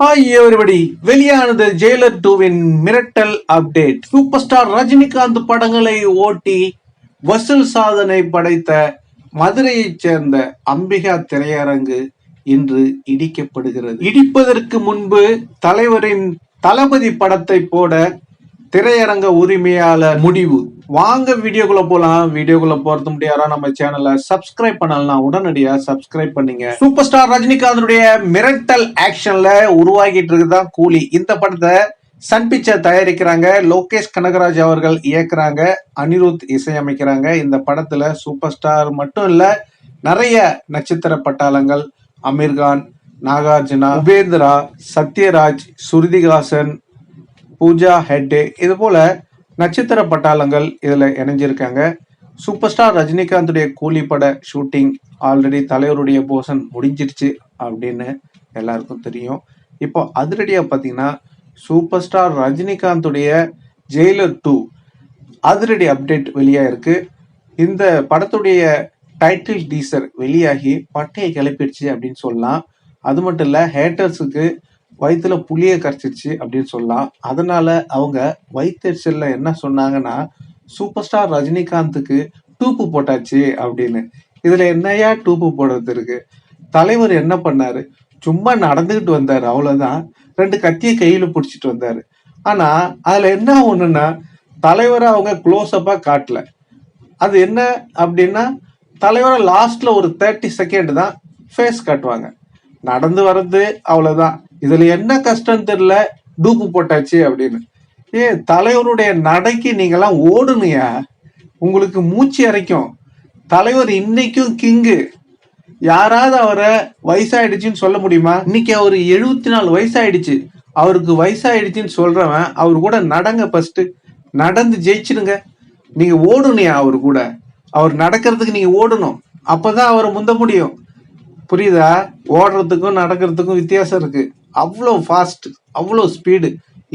Hi everybody வெளியானது ஜெயிலர் டூவின் மிரட்டல் அப்டேட் சூப்பர் ஸ்டார் ரஜினிகாந்த் படங்களை ஓட்டி வசூல் சாதனை படைத்த மதுரையைச் சேர்ந்த அம்பிகா திரையரங்கு இன்று இடிக்கப்படுகிறது. இடிப்பதற்கு முன்பு தலைவரின் தளபதி படத்தை போட திரையரங்க உரிமையாளர் முடிவு. வாங்க வீடியோக்குள்ள போலாம். வீடியோக்குள்ள போறது முடியாரா நம்ம சேனலை சப்ஸ்கிரைப் பண்ணலாம் உடனடியா சப்ஸ்கிரைப் பண்ணீங்க. சூப்பர் ஸ்டார் ரஜினிகாந்தனுடைய மிரட்டல் ஆக்ஷன்ல உருவாகிட்டு இருக்குதான் கூலி. இந்த படத்தை சன் பிக்சர் தயாரிக்கிறாங்க. லோகேஷ் கனகராஜ் அவர்கள் இயக்குறாங்க. அனிருத் இசையமைக்கிறாங்க. இந்த படத்துல சூப்பர் ஸ்டார் மட்டும் இல்ல நிறைய நட்சத்திர பட்டாளங்கள். அமீர்கான் நாகார்ஜுனா உபேந்திரா சத்யராஜ் சுருதிகாசன் பூஜா ஹெட்டே இது போல நட்சத்திர பட்டாளங்கள் இதில் இணைஞ்சிருக்காங்க. சூப்பர் ஸ்டார் ரஜினிகாந்துடைய கூலிப்பட ஷூட்டிங் ஆல்ரெடி தலைவருடைய போர்ஷன் முடிஞ்சிருச்சு அப்படின்னு எல்லாருக்கும் தெரியும். இப்போ அதிரடியா பார்த்தீங்கன்னா சூப்பர் ஸ்டார் ரஜினிகாந்துடைய ஜெயிலர் டூ அதிரடி அப்டேட் வெளியாயிருக்கு. இந்த படத்துடைய டைட்டில் டீசர் வெளியாகி பட்டையை கிளப்பிடுச்சு அப்படின்னு சொல்லலாம். அது மட்டும் இல்லை ஹேட்டர்ஸுக்கு வயிற்றுல புளிய கரைச்சிருச்சு அப்படின்னு சொல்லலாம். அதனால அவங்க வயிற்றுச்சல்ல என்ன சொன்னாங்கன்னா சூப்பர் ஸ்டார் ரஜினிகாந்துக்கு டூப்பு போட்டாச்சு அப்படின்னு. இதுல என்னையா டூப்பு போடுறது இருக்கு? தலைவர் என்ன பண்ணாரு? சும்மா நடந்துகிட்டு வந்தாரு அவ்வளவுதான். ரெண்டு கத்தியை கையில பிடிச்சிட்டு வந்தாரு. ஆனா அதுல என்ன ஒண்ணுன்னா தலைவரை அவங்க க்ளோஸ் அப்பா காட்டல. அது என்ன அப்படின்னா தலைவரை லாஸ்ட்ல ஒரு தேர்ட்டி செகண்ட் தான் ஃபேஸ் காட்டுவாங்க. நடந்து வர்றது அவ்வளவுதான். இதுல என்ன கஷ்டம் தெரியல? டூப்பு போட்டாச்சு அப்படின்னு. ஏ தலைவருடைய நடைக்கு நீங்கெல்லாம் ஓடுனியா? உங்களுக்கு மூச்சு இறைக்கும் தலைவர் இன்னைக்கும் கிங்கு. யாராவது அவரை வயசாயிடுச்சுன்னு சொல்ல முடியுமா? இன்னைக்கு அவர் எழுபத்தி நாலு வயசாயிடுச்சு. அவருக்கு வயசாயிடுச்சுன்னு சொல்றவன் அவர் கூட நடங்க ஃபர்ஸ்ட் நடந்து ஜெயிச்சிடுங்க. நீங்க ஓடணுயா அவர் கூட? அவர் நடக்கிறதுக்கு நீங்க ஓடணும். அப்பதான் அவரை முந்த முடியும். புரியுதா? ஓடுறதுக்கும் நடக்கிறதுக்கும் வித்தியாசம் இருக்கு. அவ்வளோ ஃபாஸ்ட் அவ்வளோ ஸ்பீடு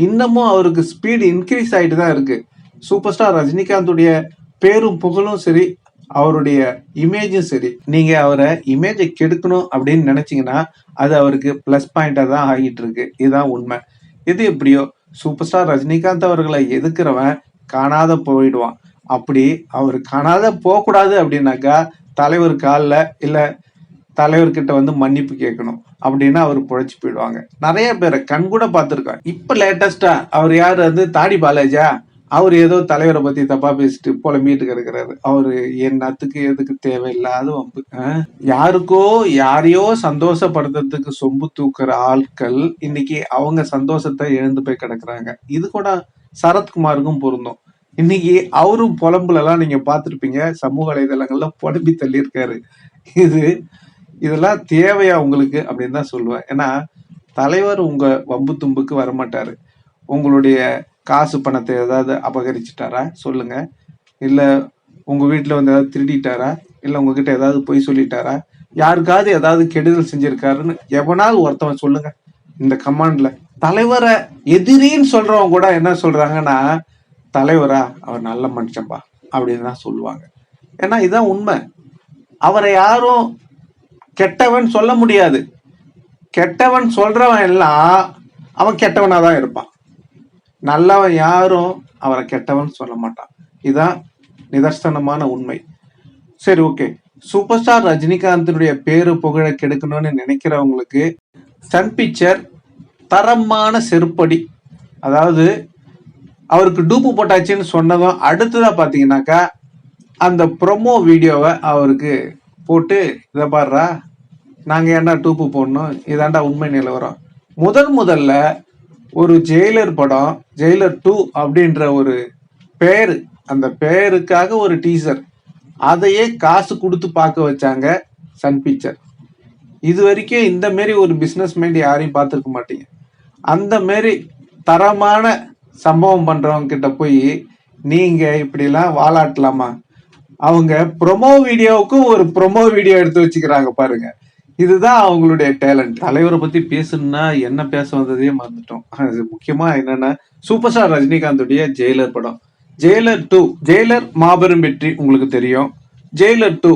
இன்னமும் அவருக்கு ஸ்பீடு இன்க்ரீஸ் ஆகிட்டு தான் இருக்குது சூப்பர் ஸ்டார் ரஜினிகாந்துடைய பேரும் புகழும் சரி அவருடைய இமேஜும் சரி. நீங்க அவரை இமேஜை கெடுக்கணும் அப்படின்னு நினைச்சீங்கன்னா அது அவருக்கு ப்ளஸ் பாயிண்டா தான் ஆகிட்டு இருக்கு. இதுதான் உண்மை. இது எப்படியோ சூப்பர் ஸ்டார் ரஜினிகாந்த் அவர்களை எதுக்குறவன் காணாத போயிடுவான். அப்படி அவர் காணாத போகக்கூடாது அப்படின்னாக்கா தலைவர் காலில் இல்லை தலைவர்கிட்ட வந்து மன்னிப்பு கேட்கணும். அப்படின்னா அவர் புழைச்சி போயிடுவாங்க. நிறைய பேரை கண் கூட பார்த்துருக்கோம் இப்ப லேட்டஸ்டா அவர் யார்? வந்து தாடி பாலாஜா அவர் ஏதோ தலைவரை பத்தி தப்பா பேசிட்டு புலம்பிட்டு கிடக்குறாரு அவரு என்னத்துக்கு எதுக்கு தேவையில்லாத வம்பு. யாருக்கோ யாரையோ சந்தோஷப்படுத்துறதுக்கு சொம்பு தூக்குற ஆட்கள் இன்னைக்கு அவங்க சந்தோஷத்தை எழுந்து போய் கிடக்குறாங்க. இது கூட சரத்குமாருக்கும் பொருந்தும். இன்னைக்கு அவரும் புலம்புலலாம் நீங்க பார்த்துருப்பீங்க. சமூக வலைதளங்கள்ல புலம்பி தள்ளியிருக்காரு. இது இதெல்லாம் தேவையா உங்களுக்கு? அப்படின்னு தான் சொல்லுவேன். ஏன்னா தலைவர் உங்க வம்பு தும்புக்கு வரமாட்டாரு. உங்களுடைய காசு பணத்தை ஏதாவது அபகரிச்சிட்டாரா? சொல்லுங்க. இல்லை உங்க வீட்டில் வந்து ஏதாவது திருடிட்டாரா? இல்லை உங்ககிட்ட ஏதாவது பொய் சொல்லிட்டாரா? யாருக்காவது ஏதாவது கெடுதல் செஞ்சிருக்காருன்னு எவனாவது ஒருத்தவன் சொல்லுங்க. இந்த கமாண்ட்ல. தலைவரை எதிரின்னு சொல்றவங்க கூட என்ன சொல்றாங்கன்னா தலைவரா அவர் நல்ல மனுஷன்பா அப்படின்னு தான் சொல்லுவாங்க. ஏன்னா இதுதான் உண்மை. அவரை யாரும் கெட்டவன் சொல்ல முடியாது. கெட்டவன் சொல்றவன் எல்லாம் அவன் கெட்டவனா தான் இருப்பான். நல்லவன் யாரும் அவரை கெட்டவன் சொல்ல மாட்டான். இதுதான் நிதர்சனமான உண்மை. சரி ஓகே சூப்பர் ஸ்டார் ரஜினிகாந்தினுடைய பேரு புகழை கெடுக்கணும்னு நினைக்கிறவங்களுக்கு சன் பிக்சர் தரமான செருப்படி. அதாவது அவருக்கு டூப்பு போட்டாச்சுன்னு சொன்னதும் அடுத்ததாக பார்த்தீங்கன்னாக்கா அந்த ப்ரொமோ வீடியோவை அவருக்கு போட்டு இதை பாடுறா. நாங்கள் ஏன்டா டூப்பு போடணும்? இதாண்டா உண்மை நிலவரம். முதன் முதல்ல ஒரு ஜெயிலர் படம் ஜெயிலர் டூ அப்படின்ற ஒரு பேர் அந்த பேருக்காக ஒரு டீசர். அதையே காசு கொடுத்து பார்க்க வச்சாங்க சன் பிக்சர். இது வரைக்கும் இந்த மாரி ஒரு பிஸ்னஸ் மைண்ட் யாரையும் பார்த்துருக்க மாட்டீங்க. அந்த மாரி தரமான சம்பவம் பண்ணுறவங்க கிட்ட போய் நீங்கள் இப்படிலாம் வாலாட்டலாமா அவங்க ப்ரொமோ வீடியோவுக்கும் ஒரு ப்ரொமோ வீடியோ எடுத்து வச்சுக்கிறாங்க பாருங்க. இதுதான் அவங்களுடைய டேலண்ட் தலைவரை பத்தி பேசணும்னா என்ன பேச வந்ததே மறந்துட்டோம். அது முக்கியமா என்னன்னா சூப்பர் ஸ்டார் ரஜினிகாந்துடைய ஜெயிலர் படம். ஜெயிலர் டூ ஜெயிலர் மாபெரும் வெற்றி உங்களுக்கு தெரியும். ஜெயிலர் டூ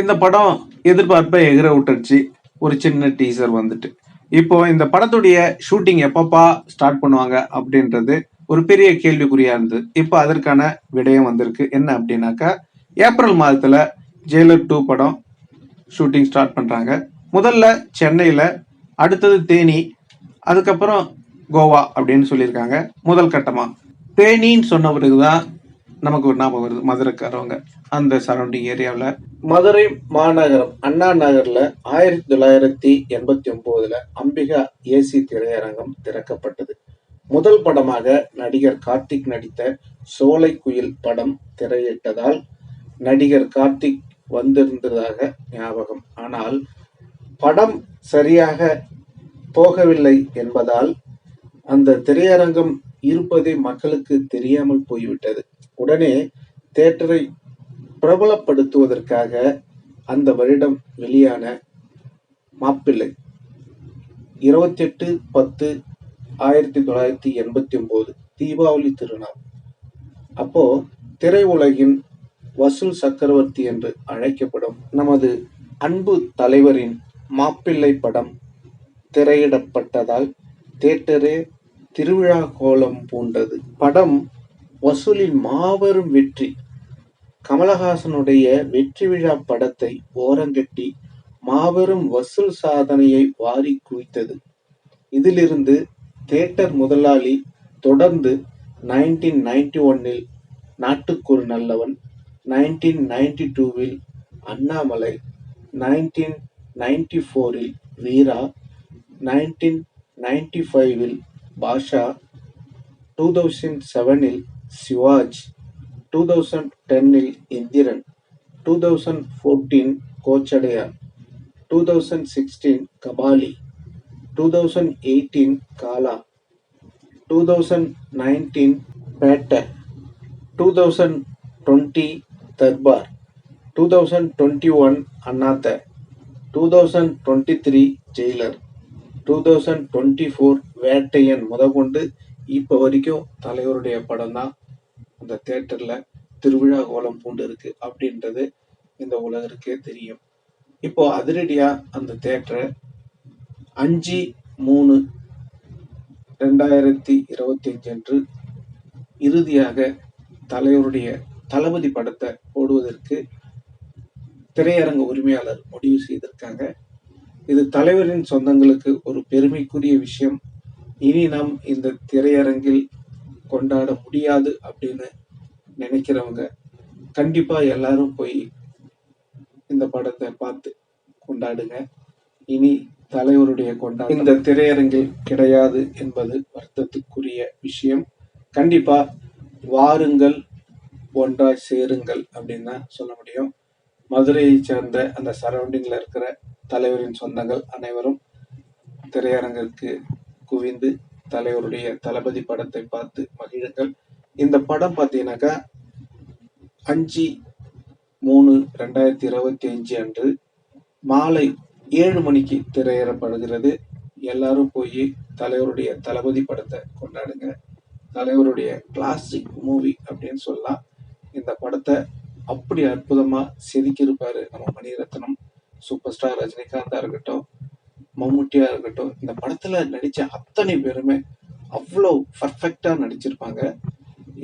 இந்த படம் எதிர்பார்ப்பை எகிற விட்டுருச்சு ஒரு சின்ன டீசர் வந்துட்டு. இப்போ இந்த படத்துடைய ஷூட்டிங் எப்பப்பா ஸ்டார்ட் பண்ணுவாங்க அப்படின்றது ஒரு பெரிய கேள்விக்குறியா இருந்தது. இப்போ அதற்கான விடயம் வந்திருக்கு. என்ன அப்படின்னாக்கா ஏப்ரல் மாதத்தில் ஜெயிலர் டூ படம் ஷூட்டிங் ஸ்டார்ட் பண்ணுறாங்க முதல்ல சென்னையில் அடுத்தது தேனி அதுக்கப்புறம் கோவா அப்படின்னு சொல்லியிருக்காங்க முதல் கட்டமாக தேனின்னு சொன்ன பிறகு தான் நமக்கு ஒரு ஞாபகம் வருது மதுரைக்காரவங்க அந்த சரௌண்டிங் ஏரியாவில் மதுரை மாநகரம் அண்ணா நகரில் ஆயிரத்தி தொள்ளாயிரத்தி எண்பத்தி ஒம்போதில் அம்பிகா ஏசி திரையரங்கம் திறக்கப்பட்டது. முதல் படமாக நடிகர் கார்த்திக் நடித்த சோலை குயில் படம் திரையிட்டதால் நடிகர் கார்த்திக் வந்திருந்ததாக ஞாபகம். ஆனால் படம் சரியாக போகவில்லை என்பதால் அந்த திரையரங்கம் இருப்பதே மக்களுக்கு தெரியாமல் போய்விட்டது. உடனே தேட்டரை பிரபலப்படுத்துவதற்காக அந்த வருடம் வெளியான மாப்பிள்ளை. இருபத்தி எட்டு பத்து ஆயிரத்தி தொள்ளாயிரத்தி எண்பத்தி ஒன்பது தீபாவளி திருநாள். அப்போ திரையுலகின் வசூல் சக்கரவர்த்தி என்று அழைக்கப்படும் நமது அன்பு தலைவரின் மாப்பிள்ளை படம் திரையிடப்பட்டதால் தேட்டரே திருவிழா கோலம் பூண்டது. படம் வசூலில் மாபெரும் வெற்றி. கமலஹாசனுடைய வெற்றி விழா படத்தை ஓரங்கட்டி மாபெரும் வசூல் சாதனையை வாரி குவித்தது. இதிலிருந்து தேட்டர் முதலாளி தொடர்ந்து நைன்டீன் நைன்டி ஒன்னில் நாட்டுக்கொரு நல்லவன் நைன்டீன் நைன்டி டூவில் அண்ணாமலை நைன்டீன் நைன்டி ஃபோரில் வீரா நைன்டீன் நைன்டி ஃபைவில் பாஷா டூ தௌசண்ட் செவனில் சிவாஜ் டூ தௌசண்ட் டென்னில் Enthiran two thousand fourteen Kochadaiiyaan two thousand sixteen Kabali two thousand eighteen Kaala two thousand nineteen Petta two thousand twenty Darbar. Two thousand twenty one Annaatthe. Two thousand twenty three Jailer. Two thousand twenty four Vettaiyan முதற்கொண்டு இப்போ வரைக்கும் தலைவருடைய படம் தான் அந்த தேட்டரில் திருவிழா கோலம் பூண்டு இருக்கு அப்படின்றது இந்த உலகிற்கே தெரியும். இப்போ அதிரடியாக அந்த தேட்டரை அஞ்சு மூணு ரெண்டாயிரத்தி இருபத்தி அஞ்சு அன்று இறுதியாக தலைவருடைய தளபதி படத்தை போடுவதற்கு திரையரங்க உரிமையாளர் முடிவு செய்திருக்காங்க. இது தலைவரின் சொந்தங்களுக்கு ஒரு பெருமைக்குரிய விஷயம். இனி நாம் இந்த திரையரங்கில் கொண்டாட முடியாது அப்படின்னு நினைக்கிறவங்க கண்டிப்பா எல்லாரும் போய் இந்த படத்தை பார்த்து கொண்டாடுங்க. இனி தலைவருடைய கொண்டாட இந்த திரையரங்கில் கிடையாது என்பது வருத்தத்துக்குரிய விஷயம். கண்டிப்பா வாருங்கள் ஒன்றாய் சேருங்கள் அப்படின்னு தான் சொல்ல முடியும். மதுரையை சேர்ந்த அந்த சரௌண்டிங்கில் இருக்கிற தலைவரின் சொந்தங்கள் அனைவரும் திரையரங்கிற்கு குவிந்து தலைவருடைய தளபதி படத்தை பார்த்து மகிழுங்கள். இந்த படம் பார்த்தீங்கன்னாக்கா அஞ்சு மூணு ரெண்டாயிரத்தி இருபத்தி அஞ்சு அன்று மாலை ஏழு மணிக்கு திரையிடப்படுகிறது எல்லாரும் போய் தலைவருடைய தளபதி படத்தை கொண்டாடுங்க. தலைவருடைய கிளாசிக் மூவி அப்படின்னு சொல்லலாம். இந்த படத்தை அப்படி அற்புதமா செதுக்கியிருப்பாரு நம்ம மணிரத்னம் சூப்பர் ஸ்டார் ரஜினிகாந்தா இருக்கட்டும் மம்முட்டியா இருக்கட்டும் இந்த படத்துல நடிச்ச அத்தனை பேருமே அவ்வளோ பர்ஃபெக்டா நடிச்சிருப்பாங்க.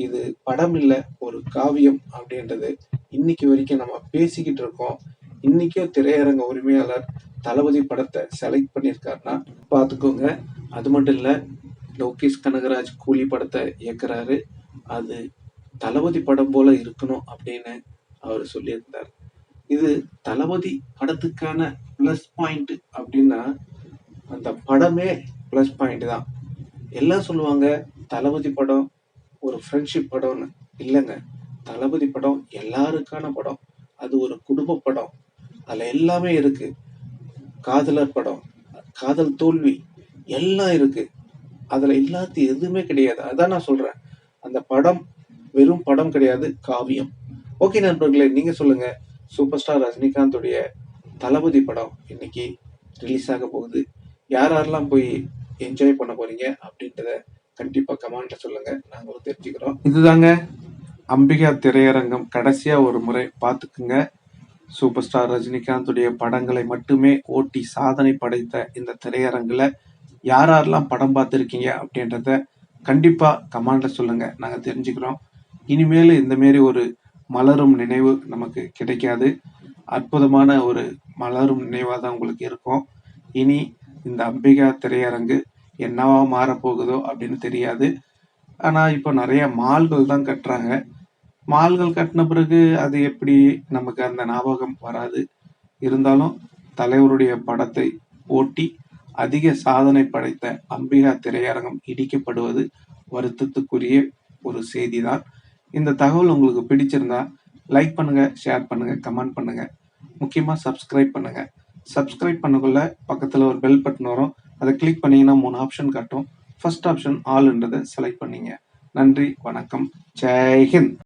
இது படம் இல்லை ஒரு காவியம் அப்படின்றது இன்னைக்கு வரைக்கும் நம்ம பேசிக்கிட்டு இருக்கோம். இன்னைக்கும் திரையரங்க உரிமையாளர் தளபதி படத்தை செலக்ட் பண்ணியிருக்காருன்னா பார்த்துக்கோங்க. அது மட்டும் இல்லை லோகேஷ் கனகராஜ் கூலி படத்தை இயக்குறாரு. அது தளபதி படம் போல இருக்கணும் அப்படின்னு அவர் சொல்லியிருந்தார். இது தளபதி படத்துக்கான ப்ளஸ் பாயிண்ட் அப்படின்னா அந்த படமே ப்ளஸ் பாயிண்ட் தான். எல்லாம் சொல்லுவாங்க தளபதி படம் ஒரு ஃப்ரெண்ட்ஷிப் படம்னு. இல்லைங்க தளபதி படம் எல்லாருக்கான படம். அது ஒரு குடும்ப படம். அதில் எல்லாமே இருக்கு. காதலர் படம் காதல் தோல்வி எல்லாம் இருக்கு. அதில் எல்லாத்தையும் எதுவுமே கிடையாது. அதான் நான் சொல்கிறேன் அந்த படம் வெறும் படம் கிடையாது காவியம். ஓகே நண்பர்களே நீங்க சொல்லுங்க. சூப்பர் ஸ்டார் ரஜினிகாந்துடைய தளபதி படம் இன்னைக்கு ரிலீஸ் ஆக போகுது. யார் யாரெல்லாம் போய் என்ஜாய் பண்ண போறீங்க அப்படின்றத கண்டிப்பா கமெண்ட்ல சொல்லுங்க. நாங்களும் தெரிஞ்சுக்கிறோம். இதுதாங்க அம்பிகா திரையரங்கம். கடைசியா ஒரு முறை பார்த்துக்குங்க. சூப்பர் ஸ்டார் ரஜினிகாந்துடைய படங்களை மட்டுமே ஓட்டி சாதனை படைத்த இந்த திரையரங்குல யார் யாரெல்லாம் படம் பார்த்துருக்கீங்க அப்படின்றத கண்டிப்பா கமெண்ட்ல சொல்லுங்க. நாங்க தெரிஞ்சுக்கிறோம். இனிமேல் இந்த மாரி ஒரு மலரும் நினைவு நமக்கு கிடைக்காது. அற்புதமான ஒரு மலரும் நினைவாக தான் உங்களுக்கு இருக்கும். இனி இந்த அம்பிகா திரையரங்கு என்னவா மாறப்போகுதோ அப்படின்னு தெரியாது. ஆனால் இப்போ நிறைய மால்கள் தான் கட்டுறாங்க. மால்கள் கட்டின பிறகு அது எப்படி நமக்கு அந்த ஞாபகம் வராது. இருந்தாலும் தலைவருடைய படத்தை ஓட்டி அதிக சாதனை படைத்த அம்பிகா திரையரங்கம் இடிக்கப்படுவது வருத்தத்துக்குரிய ஒரு செய்திதான். இந்த தகவல் உங்களுக்கு பிடிச்சிருந்தா லைக் பண்ணுங்க ஷேர் பண்ணுங்க கமெண்ட் பண்ணுங்க. முக்கியமா சப்ஸ்கிரைப் பண்ணுங்க. சப்ஸ்கிரைப் பண்ணக்குள்ள பக்கத்துல ஒரு பெல் பட்டன் வரும். அதை கிளிக் பண்ணீங்கன்னா மூணு ஆப்ஷன் காட்டும். ஃபர்ஸ்ட் ஆப்ஷன் ஆல்ன்றதை செலக்ட் பண்ணீங்க. நன்றி வணக்கம். ஜெய்ஹிந்த்